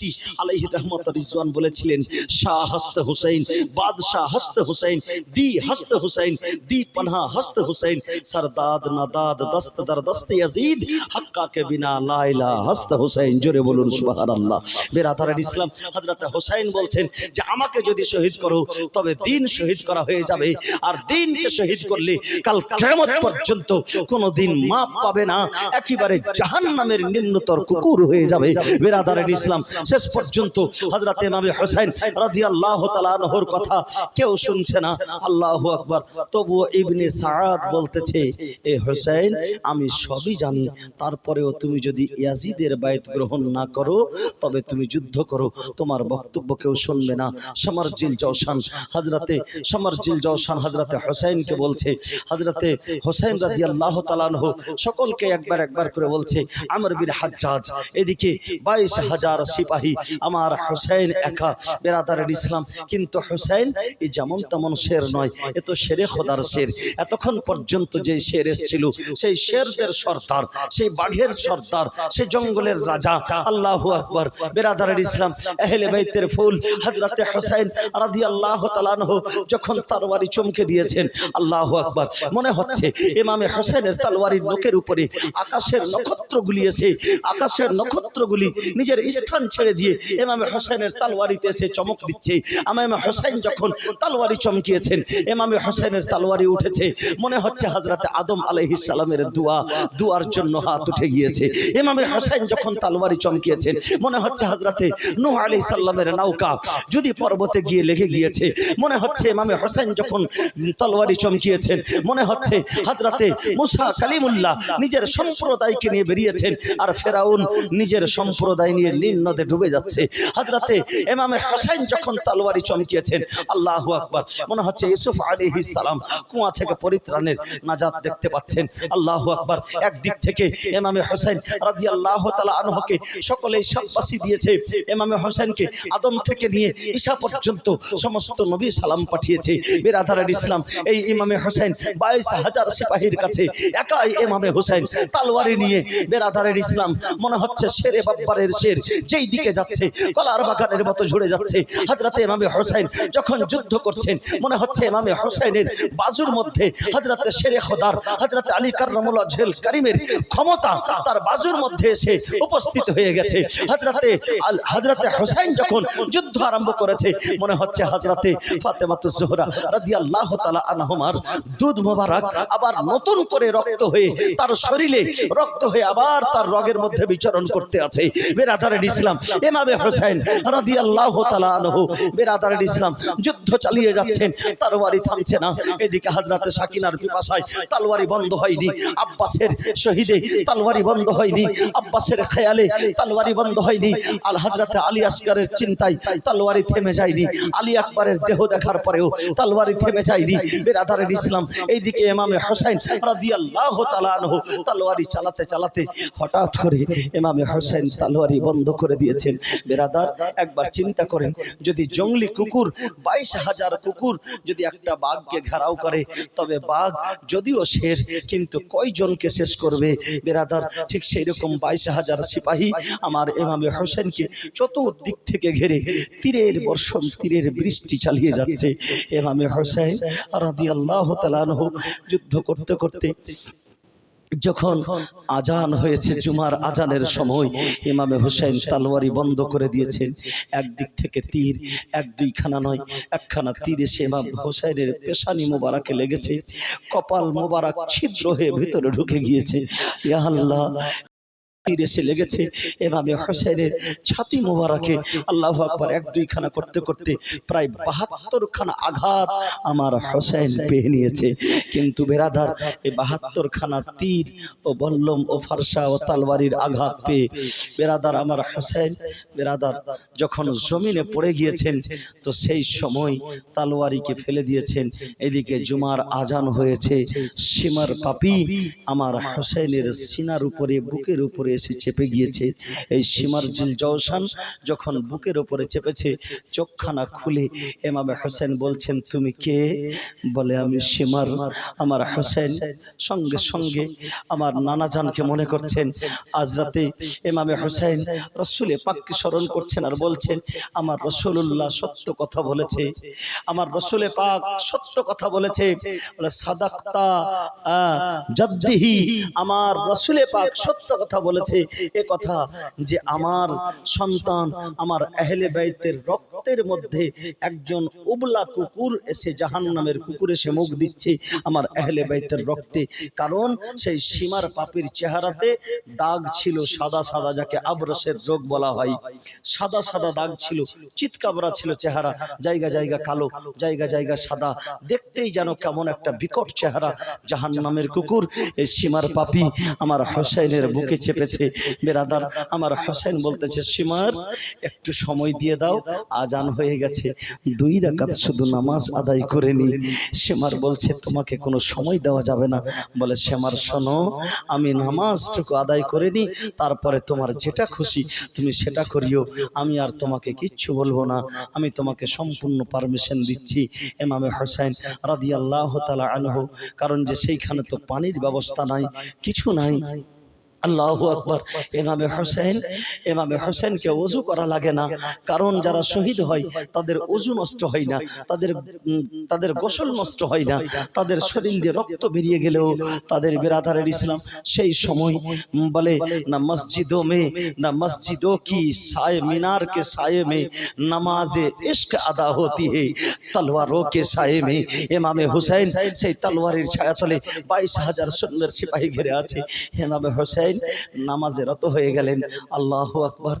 চিস্তি আলাইহি রহমত রিজওয়ান বলেছিলেন, শাহ হস্ত হুসাইন, বাদশাহ হস্ত হুসাইন, দি হস্ত হুসাইন, দি পনহা হস্ত হুসাইন, সরদাদ, নাদাদ, দস্ত দর দস্ত ইয়াজিদ হক্কা কে বিনা লা ইলাহা হস্ত হুসাইন, জোরে বলুন সুবহানাল্লাহ। বেরাদার ইসলাম, হযরত হুসাইন বলছেন যে, আমাকে যদি শহীদ করো, তবে দিন শহীদ করা হয়ে যাবে, আর দিনকে শহীদ করলে কাল কিয়ামত পর্যন্ত কোনো দিন মাপ পাবে না, একেবারে জাহান্নামের নিম্নতর কুকুর হয়ে যাবে। বেরাদারের ইসলাম শেষ পর্যন্ত হযরত ইমামে হোসেন রাদিয়াল্লাহু তাআলা আনহুর কথা কেউ শুনছে না। আল্লাহু আকবার। তবুও ইবনে সাআদ বলতেছে, এ হোসেন আমি সবই জানি। তারপরেও তুমি যদি ইয়াজিদের বাইত গ্রহণ না করো, তবে তুমি যুদ্ধ করো। তোমার বক্তব্য কেউ শুনবে না। সমারজিল জওশান হজরতে সমারজিল জওশান হজরতে হোসেনকে বলছে হজরতে হোসেন রাজি আল্লাহ তালানহ সকলকে একবার একবার করে বলছে, আমর বীর হাজ্জাজ, এদিকে বাইশ হাজার সিপাহী আমার হোসেন একা বেরাদারের ইসলাম। কিন্তু হোসেন এই যেমন তেমন শের নয় এ তো শেরে খোদার শের। এতক্ষণ পর্যন্ত যে শের এসেছিল সেই শেরদের সর্দার সেই বাঘের সর্দার সেই জঙ্গলের রাজা। আল্লাহ আকবর। বেরাদারের ইসলাম এহলে বাইতের ফুল হজরতে হোসেন রাদি আল্লাহ তালানহ যখন তরবারি চমকে দিয়েছেন আল্লাহ আকবর। মনে হচ্ছে ইমামে হোসেনের তলোয়ারির লোকের উপরে আকাশের নক্ষত্রগুলি এসে আকাশের নক্ষত্রগুলি নিজের স্থান ছেড়ে দিয়ে ইমামে হোসেনের তালওয়ারিতে এসে চমক দিচ্ছে। ইমামে হোসেন যখন তালওয়ারি চমকিয়েছেন, ইমামে হোসেনের তালওয়ারি উঠেছে। মনে হচ্ছে হজরতে আদম আলাইহিস সালামের দোয়া, দুয়ার জন্য হাত উঠে গিয়েছে। ইমামে হোসেন যখন তালওয়ারি চমকিয়েছেন, মনে হচ্ছে হজরতে নূহ আলাইহিস সালামের নৌকা যদি পর্বতে গিয়ে লেগে গিয়েছে। মনে হচ্ছে এমামে হোসেন যখন তলোয়ারি চমকিয়েছেন, মনে হচ্ছে হাজরাতে মুসা কালিমুল্লাহ নিজের সম্প্রদায়কে নিয়ে বেরিয়েছেন আর ফেরাউন নিজের সম্প্রদায় নিয়ে নীল নদে ডুবে যাচ্ছে। হজরতে ইমামে হোসেন যখন তলোয়ারি চমকিয়েছেন আল্লাহু আকবার মনে হচ্ছে ইউসুফ আলাইহিস সালাম কুয়া থেকে পরিত্রাণের নাজাত দেখতে পাচ্ছেন। আল্লাহু আকবার একদিক থেকে ইমামে হোসেন রাদিয়াল্লাহু তাআলা আনহুকে সকলেই শাবাশি দিয়েছে। ইমামে হোসেনকে আদম থেকে নিয়ে ঈশা পর্যন্ত সমস্ত নবী সালাম পাঠিয়েছে। বেরাদার ইসলাম এই ইমামে হোসেন বাইশ হাজার সিপাহীর কাছে একাই এমামে হোসেন তালওয়ারি নিয়ে বেরাদারের ইসলাম। মনে হচ্ছে শেরে বাব্বারের শের যেই দিকে যাচ্ছে, কলার বাগানের মতো ঝরে যাচ্ছে। হজরতে ইমামে হোসেন যখন যুদ্ধ করছেন, মনে হচ্ছে ইমামে হোসেনের বাজুর মধ্যে হজরতে শেরে খোদার হজরতে আলী কার্রমুল্লাহ ঝেল করিমের ক্ষমতা তার বাজুর মধ্যে এসে উপস্থিত হয়ে গেছে। হজরতে হজরতে হোসেন যখন যুদ্ধ আরম্ভ করেছে, মনে হচ্ছে হাজরাতে ফাতেমাতুজ জোহরা রাদিয়াল্লাহু তাআলা আনহুমার দুধ মোবারক আবার নতুন করে রক্ত হয়ে তার শরীরে রক্ত হয়ে আবার তার রগের মধ্যে বিচরণ করতে আছে। বেরাদারের ইসলাম ইমামে হোসেন রাদিয়াল্লাহু তাআলা আনহু বেরাদারের ইসলাম, যুদ্ধ চালিয়ে যাচ্ছেন, তরবারি থামছে না। এদিকে হযরতে সাকিনার পিপাসায় তলোয়ারি বন্ধ হয়নি, আব্বাসের শহীদে তলোয়ারি বন্ধ হয়নি, আব্বাসের খেয়ালে তলোয়ারি বন্ধ হয়নি আল হযরতে আলী আসগরের চিন্তায় তলোয়ারি থেমে যায়নি। আলী আকবরের দেহ দেখার পরেও তলোয়ারি থেমে যায়নি বেরাদারের ইসলাম। এইদিকে ইমামে হোসেন রাদিয়াল্লাহু তাআলা আনহু তলোয়ারি চালাতে চালাতে হঠাৎ করে ইমামে হোসেন তলোয়ারি বন্ধ করে দিয়েছেন বেরাদার একবার চিন্তা করেন যদি জঙ্গলি কুকুর বাইশ হাজার কুকুর যদি একটা বাঘকে ঘেরাও করে তবে বাঘ যদিও শের কিন্তু কয়জনকে শেষ করবে? বেরাদার ঠিক সেই রকম বাইশ হাজার সিপাহী আমার ইমামে হোসেনকে চতুর্দিক থেকে ঘেরে তীরের বর্ষণ তীরের বৃষ্টি চালিয়ে যাচ্ছে। এমামে হোসেন রাদিয়াল্লাহু আল্লাহ আনহু যুদ্ধ করতে করতে যখন আজান হয়েছে জুমার আজানের সময়, ইমামে হোসেন তালোয়ারি বন্ধ করে দিয়েছেন একদিক থেকে তীর, এক দুইখানা নয়, একখানা তীর এসে ইমাম হোসেনের পেশানি মোবারকে লেগেছে। কপাল মোবারক ছিদ্র হয়ে ভিতরে ঢুকে গিয়েছে। ইয়া আল্লাহ তীর এসে লেগেছে। এভাবে হোসেনের ছাতি মোবারকে আল্লাহ আকবর এক দুইখানা করতে করতে প্রায় বাহাত্তর খানা আঘাত আমার হোসেন পেয়ে নিয়েছে। কিন্তু বেরাদার, এই বাহাত্তরখানা তীর ও বল্লম ও ফারসা ও তালবারির আঘাত পেয়ে বেরাদার আমার হোসেন বেরাদার যখন জমিনে পড়ে গিয়েছেন, তো সেই সময় তালওয়ারিকে ফেলে দিয়েছেন। এদিকে জুমার আজান হয়েছে। সীমার পাপি আমার হোসেনের সিনার উপরে, বুকের উপরে এসে চেপে গিয়েছে। এই সীমার জিল জওসান যখন বুকের ওপরে চেপেছে, চোখখানা খুলে এমামে হোসেন বলছেন, তুমি কে? বলে, আমি সীমার, আমার হোসেন। সঙ্গে সঙ্গে আমার নানা জানকে মনে করছেন, আজ রাতে এমামে হোসেন রসুলে পাককে স্মরণ করছেন আর বলছেন, আমার রসুল্লাহ সত্য কথা বলেছে, আমার রসুলে পাক সত্য কথা বলেছে। বলে, সাদাক্তা আমার রসুলে পাক সত্য কথা বলেছে। এ কথা যে আমার সন্তান আমার আহলে বাইতের রক্তের মধ্যে একজন উবলা কুকুর এসে জাহান্নামের কুকুর এসে মুখ দিচ্ছে আমার আহলে বাইতের রক্তে। কারণ সেই সীমার পাপির চেহারাতে দাগ ছিল সাদা সাদা, যাকে আবরসের রোগ বলা হয়। সাদা সাদা দাগ ছিল, চিৎকাবরা ছিল চেহারা, জায়গা জায়গা কালো, জায়গা জায়গা সাদা। দেখতেই যেন কেমন একটা বিকট চেহারা জাহান্নামের কুকুর, এই সীমার পাপি আমার হোসেনের বুকে চেপেছে। বেরাদার, আমার হোসেন বলতেছে সীমার একটু সময় দিয়ে দাও, আজান হয়ে গেছে। দুই রাকাত শুধু নামাজ আদায় করে নি। সীমার বলছে, তোমাকে কোনো সময় দেওয়া যাবে না। বলে শ্যামার শোনো, আমি নামাজটুকু আদায় করে নি, তারপরে তোমার যেটা খুশি, তুমি সেটা করিও। আমি আর তোমাকে কিচ্ছু বলব না। আমি তোমাকে সম্পূর্ণ পারমিশন দিচ্ছি এমামে হোসেন রাদি আল্লাহ তালা আনহু। কারণ যে সেইখানে তো পানির ব্যবস্থা নাই, কিছু নাই। আল্লাহ আকবর। এমামে হোসেন এমামে হোসেনকে অজু করা লাগে না। কারণ যারা শহীদ হয় তাদের অজু নষ্ট হয় না। তাদের তাদের গোসল নষ্ট হয় না। তাদের শরীর দিয়ে রক্ত বেরিয়ে গেলেও তাদের বেরাধারের ইসলাম সেই সময় বলে না মসজিদও মে না মসজিদও কি সায় মিনার কে সায় মে নামাজে ইস্ক আদা হতি হে তলোয়ারও কে সায় মে। এমামে হোসেন সেই তলোয়ারের ছায়াতলে বাইশ হাজার সুন্দর সিপাহী ঘিরে আছে এমামে হোসেন হুসাইন নামাজে রত হয়ে গেলেন। আল্লাহ আকবর,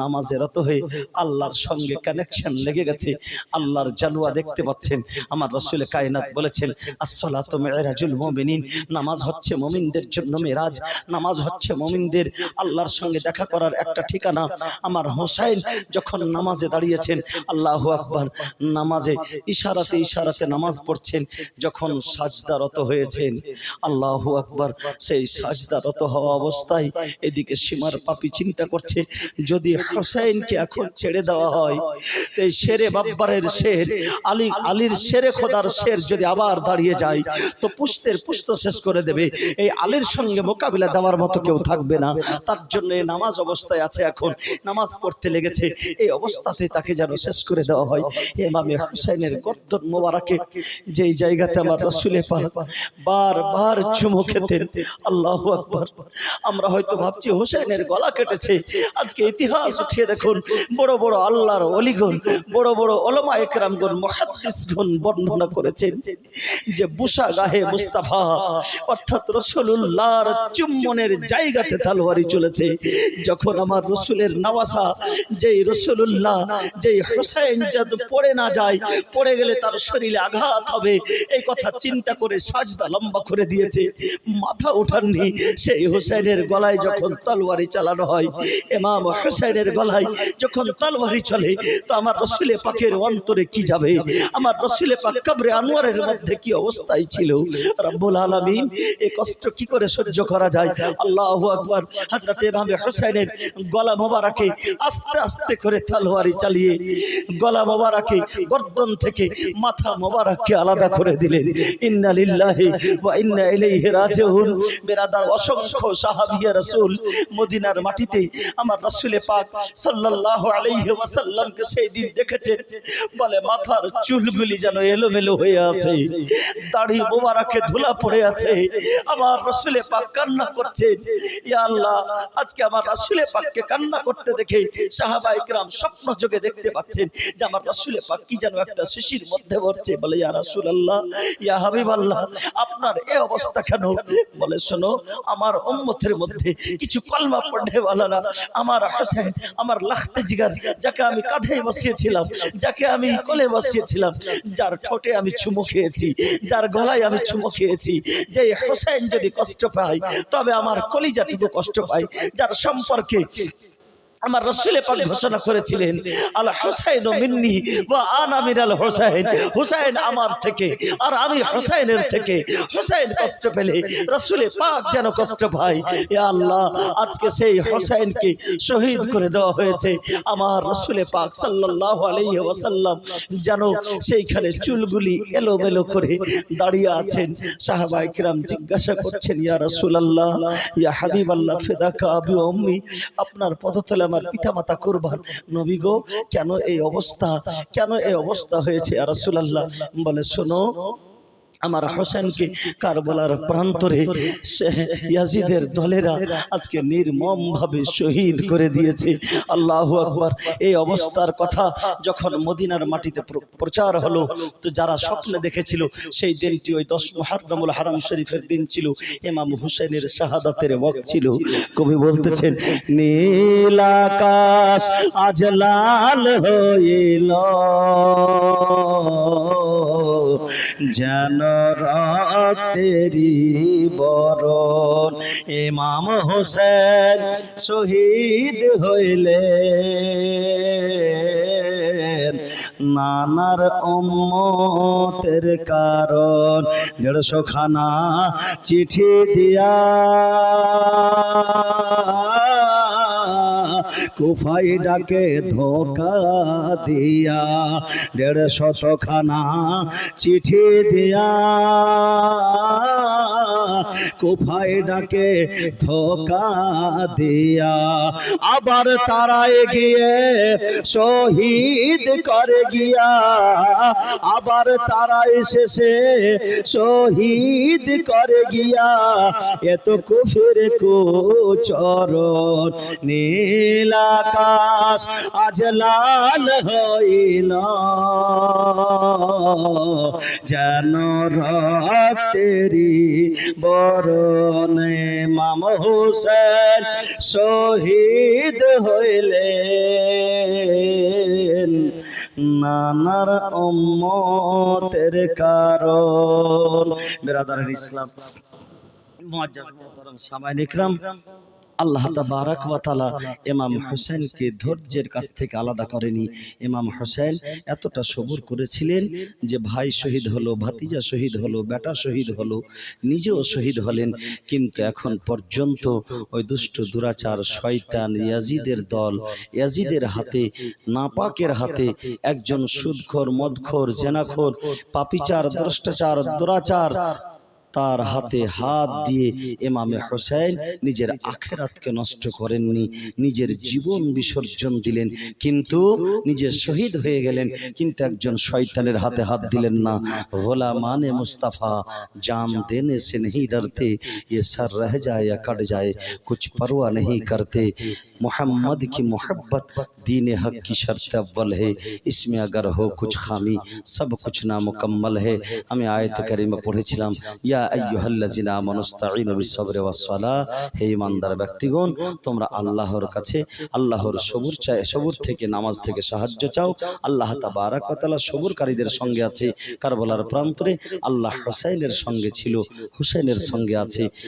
নামাজে রত হয়ে আল্লাহর সঙ্গে কানেকশন লেগে গেছে। আল্লাহর জালুয়া দেখতে পাচ্ছেন। আমার রসুল কায়নাত বলেছেন, আসসালাতু মিরাজুল মুমিনিন নামাজ হচ্ছে মুমিনদের জন্য মেরাজ। নামাজ হচ্ছে মুমিনদের আল্লাহর সঙ্গে দেখা করার একটা ঠিকানা। আমার হোসাইন যখন নামাজে দাঁড়িয়েছেন, আল্লাহ আকবর, নামাজে ইশারাতে ইশারাতে নামাজ পড়ছেন, যখন সাজদারত হয়েছেন, আল্লাহ আকবর, সেই সাজদারত হওয়া অবস্থায় এদিকে সীমার পাপি চিন্তা করছে, যদি হোসাইনকে এখন ছেড়ে দেওয়া হয় তো এই শেরে বাব্বারের শের, আলী, আলীর শেরে খোদার শের যদি আবার দাঁড়িয়ে যায়, তো পুস্তের পুস্ত শেষ করে দেবে। এই আলীর সঙ্গে মোকাবিলা দেওয়ার মতো কেউ থাকবে না। তার জন্য এই নামাজ অবস্থায় আছে এখন, নামাজ পড়তে লেগেছে। এই অবস্থাতে তাকে যেন শেষ করে দেওয়া হয়। এমামে হুসাইনের গর্দন মোবারকে যেই জায়গাতে আমার রসুলে পাক বারবার চুমু খেতেন, আল্লাহ আকবার। আমরা হয়তো ভাবছি হোসেনের গলা কেটেছে। আজকে ইতিহাস উঠিয়ে দেখুন বড় বড় আল্লাহর অলিগণ বড় বড় ওলমা একরামগণ মহাদ্দিসগণ বর্ণনা করেছেন যে বুসা গাহে মুস্তাফা অর্থাৎ রসুল্লাহর চুম্বনের জায়গাতে তালোয়ারি চলেছে। যখন আমার রসুলের নওয়াসা যেই রসুল্লাহ যেই হোসেন যাতে পড়ে না যায় পড়ে গেলে তার শরীরে আঘাত হবে। এই কথা চিন্তা করে সাজদা লম্বা করে দিয়েছে। মাথা ওঠাননি সেই হোসেনের গলায় যখন তলোয়ারি চালানো হয় এমাম হোসেনের গলায় যখন তলোয়ারি চলে, তো আমার রসুলে পাকের অন্তরে কি যাবে? আমার রসুলে পাক কবরে আনোয়ারের মধ্যে কি অবস্থায় ছিল? রব্বুল আলামিন এই কষ্ট কি করে সহ্য করা যায়? আল্লাহু আকবার, হযরত ইমাম হোসেনের গলা মোবারকে আস্তে আস্তে করে তলোয়ারি চালিয়ে, গলা মোবারকে গর্দন থেকে মাথা মোবারককে আলাদা করে দিলেন। ইন্না লিল্লাহি ওয়া ইন্না ইলাইহি রাজিউন। বেরাদার, অসংখ্য সাহাবিয়া রাসূল মদিনার মাটিতে আমার রাসূলে পাক সাল্লাল্লাহু আলাইহি ওয়াসাল্লামকে সেই দিন দেখেছেন। বলে মাথার চুলগুলি যেন এলোমেলো হয়ে আছে, দাড়ি মোবারকে ধুলা পড়ে আছে। আমার রাসূলে পাক কান্না করছে ইয়া আল্লাহ, আজকে আমার রাসূলে পাককে কান্না করতে দেখে সাহাবা ইকরাম স্বপ্ন যোগে দেখতে পাচ্ছেন যে আমার রাসূলে পাক কি যেন একটা শিশির মধ্যে ভরছে বলে, ইয়া রাসূলুল্লাহ, ইয়া হাবিবাল্লাহ, আপনার এ অবস্থা কেন? বলে, শোনো, আমার উম্মতের মধ্যে কিছু কলমা পড়ে না, আমার হোসেন, আমার লাখতে জিগার, যাকে আমি কাঁধে বসিয়েছিলাম, যাকে আমি কোলে বসিয়েছিলাম, যার ঠোঁটে আমি চুমু খেয়েছি, যার গলায় আমি চুমু খেয়েছি, যে হোসেন যদি কষ্ট পায়, তবে আমার কলিজাটুকু কষ্ট পায়, যার সম্পর্কে আমার রসুলে পাক ঘোষণা করেছিলেন আল হোসাইন ও মিন্নি বা আনা মিনাল হোসাইন হোসাইন আমার থেকে আর আমি হোসাইনের থেকে হোসাইন কষ্ট পেলে রসুলে পাক যেন কষ্ট পায় ইয়া আল্লাহ আজকে সেই হোসাইনকে শহীদ করে দেওয়া হয়েছে আমার রসুলে পাক সাল্লাল্লাহু আলাইহি ওয়াসাল্লাম যেন সেইখানে চুলগুলি এলোমেলো করে দাঁড়িয়ে আছেন সাহাবাই কিরাম জিজ্ঞাসা করছেন ইয়া রসুল রাসূলুল্লাহ ইয়া হাবিবাল্লাহ ফিদাকা আবি উম্মি আপনার পদতলে আমার পিতামাতা কোরবান। নবী গো, কেন এই অবস্থা? কেন এই অবস্থা হয়েছে? আর রাসূলুল্লাহ। বলে, শোনো আমার হোসেনকে কারবালার প্রান্তরে ইয়াজিদের দলেরা আজকে নির্মম ভাবে শহীদ করে দিয়েছে। আল্লাহ আকবার। এই অবস্থার কথা যখন মদিনার মাটিতে প্রচার হলো তো যারা স্বপ্নে দেখেছিল সেই দিনটি ওই দশ মহারমুল হারাম শরীফের দিন ছিল। এমাম হুসেনের শাহাদাতের বক ছিল। কবি বলতেছেন নীল আকাশ আজ লাল হইল। যেন রক্তেরি বরণ। ইমাম হোসেন শহীদ হইলে নানার উম্মতের কারণ দেড়শো খানা চিঠি দিয়া কুফাই ডাকে ধোকা দিয়া দেড় শতখানা চিঠি দিয়া। কুফাই ডাকে, ধোকা দিয়া। আবার তারা এগিয়ে শহীদ করে গিয়া। আবার তারা এসেছে শহীদ করে গিয়া। এত কুফের কুচরণ, নীল আকাশ আজ লাল হইল। যেন রক্তেরি বরণে মাম হুসেন শহীদ হইলে নানার অম্মতের কারণ। বেরাদার ইসলাম সামাইন ইকরাম। আল্লাহ তাবারাক ওয়া তাআলা ইমাম হোসেনকে ধৈর্যের কাছ থেকে আলাদা করেনি। ইমাম হোসেন এতটা সবুর করেছিলেন যে ভাই শহীদ হলো ভাতিজা শহীদ হলো বেটা শহীদ হলো নিজেও শহীদ হলেন। কিন্তু এখন পর্যন্ত ওই দুষ্ট দুরাচার শয়তান ইয়াজিদের দল ইয়াজিদের হাতে নাপাকের হাতে একজন সুদখোর মদখোর জেনাখোর পাপিচার দ্রষ্টাচার দুরাচার। তার হাতে হাত দিয়ে এমামে হোসেন নিজের আখেরাতকে নষ্ট করেননি নিজের জীবন বিসর্জন দিলেন কিন্তু নিজে শহীদ হয়ে গেলেন কিন্তু একজন শয়তানের হাতে হাত দিলেন না গোলা মানে মুস্তাফা জান দেনে से नहीं डरते ये सर रह जाए या कट जाए कुछ परवाह नहीं करते मोहम्मद की मोहब्बत दीन हक की शर्त अव्वल है इसमें अगर हो कुछ खामी सब कुछ नामुकम्मल है আমি আয়ত কারিমে পড়েছিলাম ইয়া আইয়ুহাল্লাযিনা আমানুস্তাঈনু বিসসবরি ওয়াস-সালাহ। হে ইমানদার ব্যক্তিগণ তোমরা আল্লাহর কাছে আল্লাহর সবুর চাই সবুর থেকে নামাজ থেকে সাহায্য চাও। আল্লাহ তাবারাক ওয়া তাআলা সবুরকারীদের সঙ্গে আছে। কারবালার প্রান্তরে আল্লাহ হোসাইনের সঙ্গে ছিল। হুসাইনের সঙ্গে আছে।